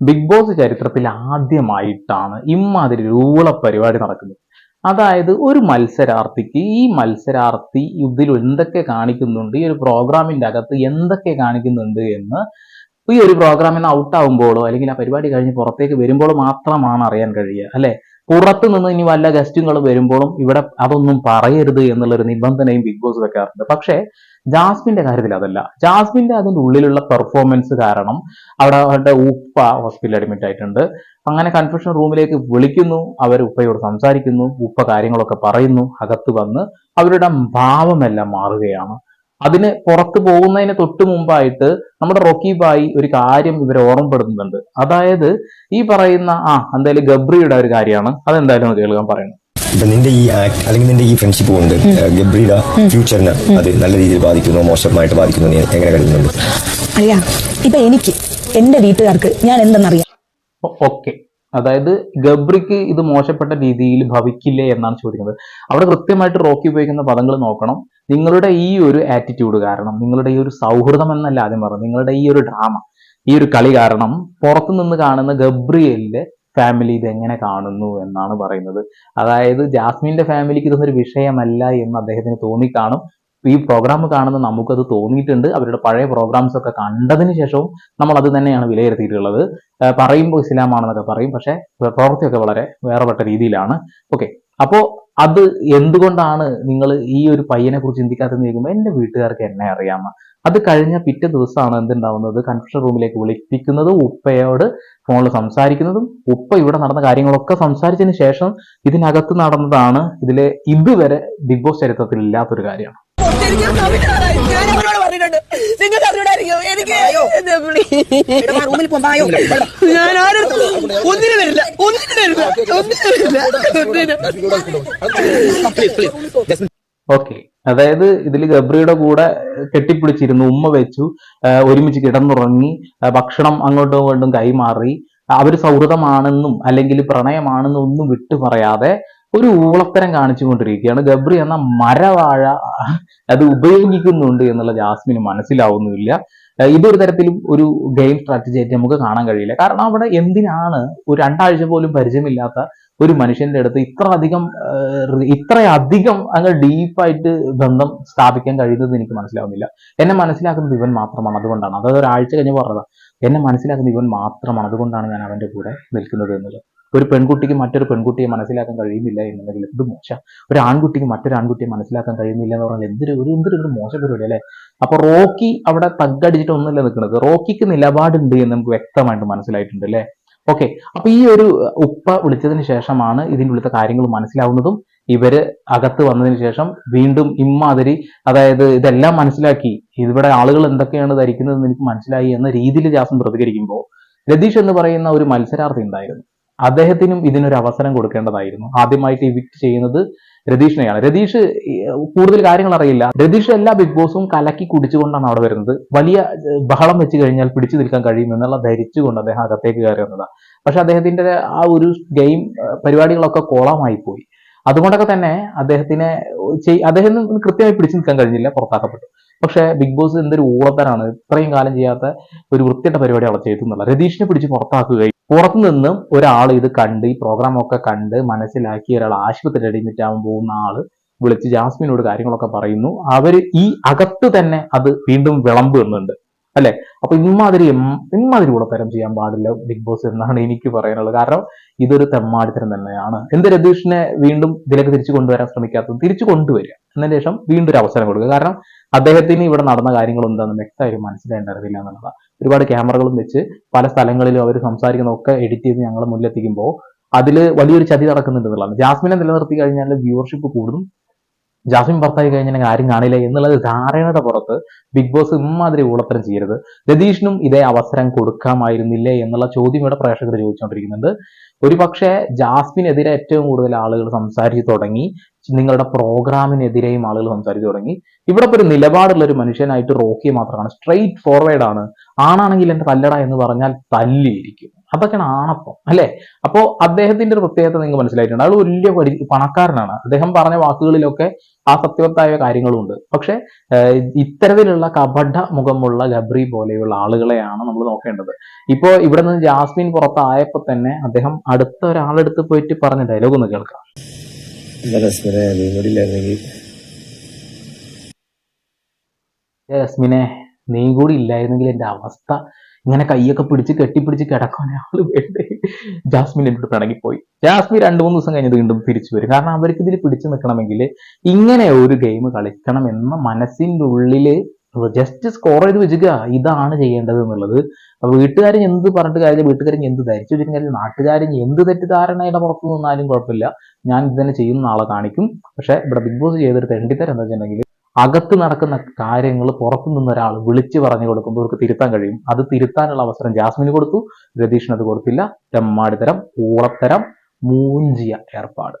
Big boss ചരിത്രത്തിൽ ആദ്യമായിട്ടാണ് ഇമ്മാതിരി രൂപള പരിപാടി നടക്കുന്നത്. അതായത് ഒരു മത്സരാർത്ഥിക്ക് ഈ മത്സരാർത്ഥി ഇതിൽ എന്തൊക്കെ കാണിക്കുന്നുണ്ട് ഈ ഒരു പ്രോഗ്രാമിന്റെ അകത്ത് എന്തൊക്കെ കാണിക്കുന്നുണ്ട് എന്ന് ഈ ഒരു പ്രോഗ്രാമിൽ നിന്ന് ഔട്ട് ആവുമ്പോഴോ അല്ലെങ്കിൽ ആ പരിപാടി കഴിഞ്ഞ് പുറത്തേക്ക് വരുമ്പോഴോ മാത്രമാണ് അറിയാൻ കഴിയുക അല്ലെ? പുറത്തു നിന്ന് ഇനി വല്ല ഗസ്റ്റുകൾ വരുമ്പോഴും ഇവിടെ അതൊന്നും പറയരുത് എന്നുള്ളൊരു നിബന്ധനയും ബിഗ് ബോസ് വെക്കാറുണ്ട്. പക്ഷേ ജാസ്മിന്റെ കാര്യത്തിൽ അതല്ല. ജാസ്മിന്റെ അതിന്റെ ഉള്ളിലുള്ള പെർഫോമൻസ് കാരണം അവിടെ അവരുടെ ഉപ്പ ഹോസ്പിറ്റലിൽ അഡ്മിറ്റ് ആയിട്ടുണ്ട്. അങ്ങനെ കൺഫ്യൂഷൻ റൂമിലേക്ക് വിളിക്കുന്നു. അവർ ഉപ്പയോട് സംസാരിക്കുന്നു. ഉപ്പ കാര്യങ്ങളൊക്കെ പറയുന്നു. അകത്ത് വന്ന് അവരുടെ ഭാവമെല്ലാം മാറുകയാണ്. അതിന് പുറത്തു പോകുന്നതിന് തൊട്ട് മുമ്പായിട്ട് നമ്മുടെ റോക്കി ബായി ഒരു കാര്യം ഇവരെ ഓർമ്മപ്പെടുത്തുന്നുണ്ട്. അതായത് ഈ പറയുന്ന ആ എന്തായാലും ഗബ്രിയുടെ ഒരു കാര്യമാണ്. അതെന്തായാലും അത് കേൾക്കാൻ പറയുന്നു ഇപ്പൊ നിന്റെ ഈ ആക്ട് അല്ലെങ്കിൽ നിന്റെ ഈ ഫ്രണ്ട്ഷിപ്പ് കൊണ്ട് ഗബ്രിയുടെ ഫ്യൂച്ചറിനെ അത് നല്ല രീതിയിൽ ബാധിക്കുന്നു മോശമായിട്ട് ബാധിക്കുന്നു നീ എങ്ങനെ കരുതുന്നുണ്ട്? അല്ല ഇപ്പൊ എനിക്ക് എന്റെ വീട്ടുകാർക്ക് ഞാൻ എന്തെന്നറിയാം? ഓക്കെ. അതായത് ഗബ്രിക്ക് ഇത് മോശപ്പെട്ട രീതിയിൽ ഭവിക്കില്ലേ എന്നാണ് ചോദിക്കുന്നത്. അവിടെ കൃത്യമായിട്ട് റോക്കി ഉപയോഗിക്കുന്ന പദങ്ങൾ നോക്കണം. നിങ്ങളുടെ ഈ ഒരു ആറ്റിറ്റ്യൂഡ് കാരണം നിങ്ങളുടെ ഈ ഒരു സൗഹൃദം എന്നല്ല ആദ്യം പറഞ്ഞു നിങ്ങളുടെ ഈ ഒരു ഡ്രാമ ഈ ഒരു കളി കാരണം പുറത്തുനിന്ന് കാണുന്ന ഗബ്രിയലിന്റെ ഫാമിലി എങ്ങനെ കാണുന്നു എന്നാണ് പറയുന്നത്. അതായത് ജാസ്മിന്റെ ഫാമിലിക്ക് ഇതൊന്നൊരു വിഷയമല്ല എന്ന് അദ്ദേഹത്തിന് തോന്നിക്കാണും. ഈ പ്രോഗ്രാം കാണുന്ന നമുക്കത് തോന്നിയിട്ടുണ്ട്. അവരുടെ പഴയ പ്രോഗ്രാംസ് ഒക്കെ കണ്ടതിന് ശേഷവും നമ്മൾ അത് തന്നെയാണ് വിലയിരുത്തിയിട്ടുള്ളത്. പറയുമ്പോൾ ഇസ്ലാമാണെന്നൊക്കെ പറയും. പക്ഷേ പ്രവൃത്തിയൊക്കെ വളരെ വേറെപ്പെട്ട രീതിയിലാണ്. ഓക്കെ അപ്പോ അത് എന്തുകൊണ്ടാണ് നിങ്ങൾ ഈ ഒരു പയ്യനെ കുറിച്ച് ചിന്തിക്കാത്തെന്ന് ചോദിക്കുമ്പോൾ എന്റെ വീട്ടുകാർക്ക് എന്നെ അറിയാമ അത് കഴിഞ്ഞ പിറ്റേ ദിവസമാണ് എന്തുണ്ടാവുന്നത്? കൺഫ്യൂഷൻ റൂമിലേക്ക് വിളിപ്പിക്കുന്നതും ഉപ്പയോട് ഫോണിൽ സംസാരിക്കുന്നതും ഉപ്പ ഇവിടെ നടന്ന കാര്യങ്ങളൊക്കെ സംസാരിച്ചതിന് ശേഷം ഇതിനകത്ത് നടന്നതാണ്. ഇതിലെ ഇതുവരെ ബിഗ് ബോസ് ചരിത്രത്തിൽ ഇല്ലാത്തൊരു കാര്യമാണ്. അറിഞ്ഞൂടായിരിക്കും എനിക്ക് ഞാൻ ഒന്നിനും വരില്ല ഒന്നിനും വരില്ല ഓക്കെ അതായത് ഇതിൽ ഗബ്രിയുടെ കൂടെ കെട്ടിപ്പിടിച്ചിരുന്നു ഉമ്മ വെച്ചു ഒരുമിച്ച് കിടന്നുറങ്ങി ഭക്ഷണം അങ്ങോട്ടും ഇങ്ങോട്ടും കൈമാറി അവർ സൗഹൃദമാണെന്നും അല്ലെങ്കിൽ പ്രണയമാണെന്നും ഒന്നും വിട്ടു പറയാതെ ഒരു ഊളത്തരം കാണിച്ചുകൊണ്ടിരിക്കുകയാണ്. ഗബ്രി എന്ന മരവാഴ അത് ഉപയോഗിക്കുന്നുണ്ട് എന്നുള്ള ജാസ്മിന് മനസ്സിലാവുന്നുമില്ല ആ, ഇതൊരു തരത്തിലും ഒരു ഗെയിം സ്ട്രാറ്റജി ആയിട്ട് നമുക്ക് കാണാൻ കഴിയില്ല. കാരണം അവിടെ എന്തിനാണ് ഒരു രണ്ടാഴ്ച പോലും പരിചയമില്ലാത്ത ഒരു മനുഷ്യന്റെ അടുത്ത് ഇത്ര അധികം ഇത്രയധികം അങ്ങ് ഡീപ്പായിട്ട് ബന്ധം സ്ഥാപിക്കാൻ കഴിയുന്നത് എനിക്ക് മനസ്സിലാവുന്നില്ല. എന്നെ മനസ്സിലാക്കുന്നത് ഇവൻ മാത്രമാണ് അതുകൊണ്ടാണ്. അതായത് ഒരാഴ്ച കഴിഞ്ഞ് പറഞ്ഞതാണ് എന്നെ മനസ്സിലാക്കുന്ന ഇവൻ മാത്രമാണ്. അതുകൊണ്ടാണ് ഞാൻ അവന്റെ കൂടെ നിൽക്കുന്നത് എന്നുള്ളത്. ഒരു പെൺകുട്ടിക്ക് മറ്റൊരു പെൺകുട്ടിയെ മനസ്സിലാക്കാൻ കഴിയുന്നില്ല എന്നുണ്ടെങ്കിൽ എന്ത് മോശം. ഒരു ആൺകുട്ടിക്ക് മറ്റൊരു ആൺകുട്ടിയെ മനസ്സിലാക്കാൻ കഴിയുന്നില്ല എന്ന് പറഞ്ഞാൽ എന്തൊരു ഒരു എന്തൊരു ഒരു മോശം പരിപാടി അല്ലേ? അപ്പൊ റോക്കി അവിടെ തഗ്ഗടിച്ചിട്ട് ഒന്നുമില്ല നിൽക്കുന്നത്. റോക്കിക്ക് നിലപാടുണ്ട് എന്ന് നമുക്ക് വ്യക്തമായിട്ട് മനസ്സിലായിട്ടുണ്ട് അല്ലേ? ഓക്കെ. അപ്പൊ ഈ ഒരു ഉപ്പ വിളിച്ചതിന് ശേഷമാണ് ഇതിന്റെ ഉള്ളിലത്തെ കാര്യങ്ങൾ മനസ്സിലാവുന്നതും ഇവർ അകത്ത് വന്നതിന് ശേഷം വീണ്ടും ഇമ്മാതിരി അതായത് ഇതെല്ലാം മനസ്സിലാക്കി. ഇവിടെ ആളുകൾ എന്തൊക്കെയാണ് ധരിക്കുന്നതെന്ന് എനിക്ക് മനസ്സിലായി എന്ന രീതിയിൽ ജാസൻ പ്രതികരിക്കുമ്പോൾ രതീഷ് എന്ന് പറയുന്ന ഒരു മത്സരാർത്ഥി ഉണ്ടായിരുന്നു. അദ്ദേഹത്തിനും ഇതിനൊരു അവസരം കൊടുക്കേണ്ടതായിരുന്നു. ആദ്യമായിട്ട് ഇവിക്ട് ചെയ്യുന്നത് രതീഷിനെയാണ്. രതീഷ് കൂടുതൽ കാര്യങ്ങൾ അറിയില്ല. രതീഷ് എല്ലാ ബിഗ് ബോസും കലക്കി കുടിച്ചുകൊണ്ടാണ് അവിടെ വരുന്നത്. വലിയ ബഹളം വെച്ച് കഴിഞ്ഞാൽ പിടിച്ചു നിൽക്കാൻ കഴിയുമെന്നുള്ള ധരിച്ചുകൊണ്ട് അദ്ദേഹം അകത്തേക്ക് കയറി വന്നതാണ് പക്ഷെ അദ്ദേഹത്തിന്റെ ആ ഒരു ഗെയിം പരിപാടികളൊക്കെ കോളമായി പോയി. അതുകൊണ്ടൊക്കെ തന്നെ അദ്ദേഹത്തിനെ അദ്ദേഹം കൃത്യമായി പിടിച്ചു നിൽക്കാൻ കഴിഞ്ഞില്ല പുറത്താക്കപ്പെട്ടു. പക്ഷെ ബിഗ് ബോസ് എന്തൊരു ഊളത്തരാണ്. ഇത്രയും കാലം ചെയ്യാത്ത ഒരു വൃത്തിയുടെ പരിപാടി അവിടെ ചെയ്തു എന്നുള്ള രതീഷിനെ പിടിച്ച് പുറത്താക്കുകയും പുറത്തു നിന്നും ഒരാൾ ഇത് കണ്ട് ഈ പ്രോഗ്രാം ഒക്കെ കണ്ട് മനസ്സിലാക്കി ഒരാൾ ആശുപത്രി അഡ്മിറ്റ് ആവാൻ പോകുന്ന ആൾ വിളിച്ച് ജാസ്മിനോട് കാര്യങ്ങളൊക്കെ പറയുന്നു. അവർ ഈ അകത്ത് തന്നെ അത് വീണ്ടും വിളമ്പുന്നുണ്ട്. അല്ലെ? അപ്പൊ ഇമാതിരി ഇമ്മാതിരി ഉളത്തരം ചെയ്യാൻ പാടില്ല ബിഗ് ബോസ് എന്നാണ് എനിക്ക് പറയാനുള്ളത്. കാരണം ഇതൊരു തെമ്മാടിത്തരം തന്നെയാണ്. എന്ത് രതീഷിനെ വീണ്ടും ഇതിലേക്ക് തിരിച്ചു കൊണ്ടുവരാൻ ശ്രമിക്കാത്തത് തിരിച്ചു കൊണ്ടുവരിക. എന്നതിന് ശേഷം വീണ്ടും ഒരു അവസരം കൊടുക്കുക. കാരണം അദ്ദേഹത്തിന് ഇവിടെ നടന്ന കാര്യങ്ങൾ എന്താണെന്ന് വ്യക്തമായി മനസ്സിലായിട്ടറിയില്ല എന്നുള്ളതാണ് ഒരുപാട് ക്യാമറകളും വെച്ച് പല സ്ഥലങ്ങളിലും അവർ സംസാരിക്കുന്നതൊക്കെ എഡിറ്റ് ചെയ്ത് ഞങ്ങൾ മുന്നിലെത്തിക്കുമ്പോൾ അതിൽ വലിയൊരു ചതി നടക്കുന്നുണ്ടെന്നുള്ളതാണ് ജാസ്മിനെ നിലനിർത്തി കഴിഞ്ഞാൽ വ്യൂവർഷിപ്പ് കൂടും. ജാസ്മിൻ ഭർത്താവ് കഴിഞ്ഞാൽ ആരും കാണില്ല എന്നുള്ളത് ധാരണയുടെ പുറത്ത് ബിഗ് ബോസ് ഇമ്മാതിരി ഊളത്തരം ചെയ്യരുത്. രതീഷിനും ഇതേ അവസരം കൊടുക്കാമായിരുന്നില്ലേ എന്നുള്ള ചോദ്യം ഇവിടെ പ്രേക്ഷകർ ചോദിച്ചുകൊണ്ടിരിക്കുന്നുണ്ട്. ഒരു പക്ഷേ ജാസ്മിനെതിരെ ഏറ്റവും കൂടുതൽ ആളുകൾ സംസാരിച്ചു തുടങ്ങി നിങ്ങളുടെ പ്രോഗ്രാമിനെതിരെയും ആളുകൾ സംസാരിച്ചു തുടങ്ങി. ഇവിടെ ഒരു നിലപാടുള്ള ഒരു മനുഷ്യനായിട്ട് റോക്കിയെ മാത്രമാണ്. സ്ട്രെയിറ്റ് ഫോർവേഡ് ആണ്. ആണാണെങ്കിൽ എന്റെ തല്ലട എന്ന് പറഞ്ഞാൽ തല്ലിയിരിക്കും. അതൊക്കെയാണ് ആണപ്പം അല്ലേ? അപ്പോ അദ്ദേഹത്തിന്റെ ഒരു പ്രത്യേകത നിങ്ങൾക്ക് മനസ്സിലായിട്ടുണ്ട്. അയാൾ വലിയ പണക്കാരനാണ്. അദ്ദേഹം പറഞ്ഞ വാക്കുകളിലൊക്കെ ആ സത്യവത്തായ കാര്യങ്ങളുണ്ട് പക്ഷെ ഇത്തരത്തിലുള്ള കപട മുഖമുള്ള ഗബ്രി പോലെയുള്ള ആളുകളെയാണ് നമ്മൾ നോക്കേണ്ടത്. ഇപ്പോ ഇവിടെ നിന്ന് ജാസ്മിൻ പുറത്തായപ്പോ തന്നെ അദ്ദേഹം അടുത്ത ഒരാളെടുത്ത് പോയിട്ട് പറഞ്ഞ ഡയലോഗ് ഒന്ന് കേൾക്കാം. ജാസ്മിനെ നീ കൂടി ഇല്ലായിരുന്നെങ്കിൽ എന്റെ അവസ്ഥ ഇങ്ങനെ കൈയൊക്കെ പിടിച്ച് കെട്ടിപ്പിടിച്ച് കിടക്കാൻ ആൾ വേണ്ടേ ജാസ്മിൻ എന്നോട് പിണങ്ങിപ്പോയി ജാസ്മിൻ രണ്ട് മൂന്ന് ദിവസം കഴിഞ്ഞ് വീണ്ടും തിരിച്ചു വരും. കാരണം അവർക്ക് ഇതിൽ പിടിച്ചു നിൽക്കണമെങ്കിൽ ഇങ്ങനെ ഒരു ഗെയിം കളിക്കണം എന്ന മനസ്സിന്റെ ഉള്ളിൽ ജസ്റ്റ് സ്കോർ ചെയ്ത് വെച്ചുക. ഇതാണ് ചെയ്യേണ്ടത് എന്നുള്ളത്. വീട്ടുകാരൻ എന്ത് പറഞ്ഞിട്ട് കാര്യം വീട്ടുകാരൻ എന്ത് ധരിച്ചു വെച്ചിട്ട് നാട്ടുകാരൻ എന്ത് തെറ്റിദ്ധാരണയുടെ പുറത്തു നിന്നാലും കുഴപ്പമില്ല. ഞാൻ ഇത് തന്നെ ചെയ്യുന്ന ആളെ കാണിക്കും. പക്ഷേ ഇവിടെ ബിഗ് ബോസ് ചെയ്തൊരു തെണ്ടിത്തരം എന്താ വെച്ചിട്ടുണ്ടെങ്കിൽ അകത്ത് നടക്കുന്ന കാര്യങ്ങൾ പുറത്തു നിന്ന് ഒരാൾ വിളിച്ചു പറഞ്ഞു കൊടുക്കുമ്പോൾ അവർക്ക് തിരുത്താൻ കഴിയും. അത് തിരുത്താനുള്ള അവസരം ജാസ്മിന് കൊടുത്തു രതീഷിന് അത് കൊടുത്തില്ല. തെമ്മാടിത്തരം ഊളത്തരം മൂഞ്ചിയ ഏർപ്പാട്.